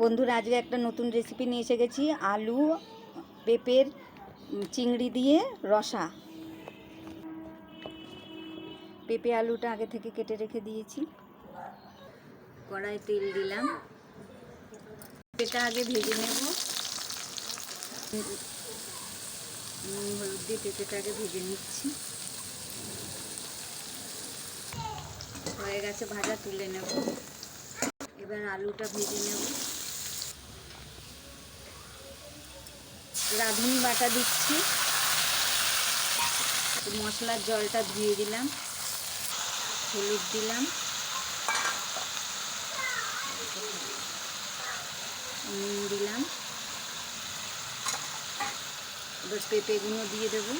বন্ধুরা, আজকে একটা নতুন রেসিপি নিয়ে এসে গেছি। আলু, পেঁপের চিংড়ি দিয়ে রসা। পেঁপে আলুটা আগে থেকে কেটে রেখে দিয়েছি। কড়াই তেল দিলাম। পেঁপেটা আগে ভেজে নেব। হলুদ দিয়ে পেঁপেটা আগে ভেজে নিচ্ছি। হয়ে গেছে, ভাজা তুলে নেব। এবার আলুটা ভেজে নেব। রাঁধুনি বাটা দিচ্ছি। মশলার জলটা ধুয়ে দিলাম, হলুদ দিলাম। নুন দিলাম। এবার পেঁপেগুলো দিয়ে দেবো।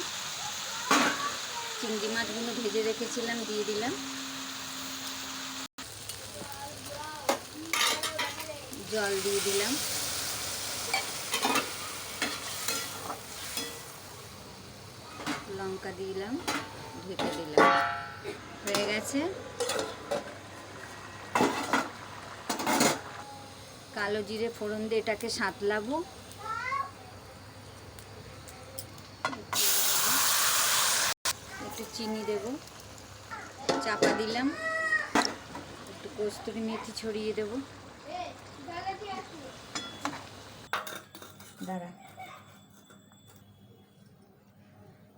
চিংড়ি মাছগুলো ভেজে রেখেছিলাম, দিয়ে দিলাম। জল দিয়ে দিলাম। লঙ্কা দিলাম, ঢেকে দিলাম। হয়ে গেছে? কালো জিরে ফোড়ন দিয়ে এটাকে সাঁতলাবো। একটু চিনি দেব। চাপা দিলাম। একটু কস্তুরি মেথি ছড়িয়ে দেবো। দাঁড়া।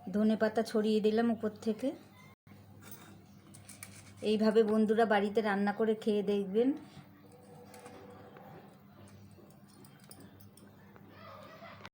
ধনে পাতা ছড়িয়ে দিলাম উপর থেকে। এইভাবে বন্ধুরা বাড়িতে রান্না করে খেয়ে দেখবেন।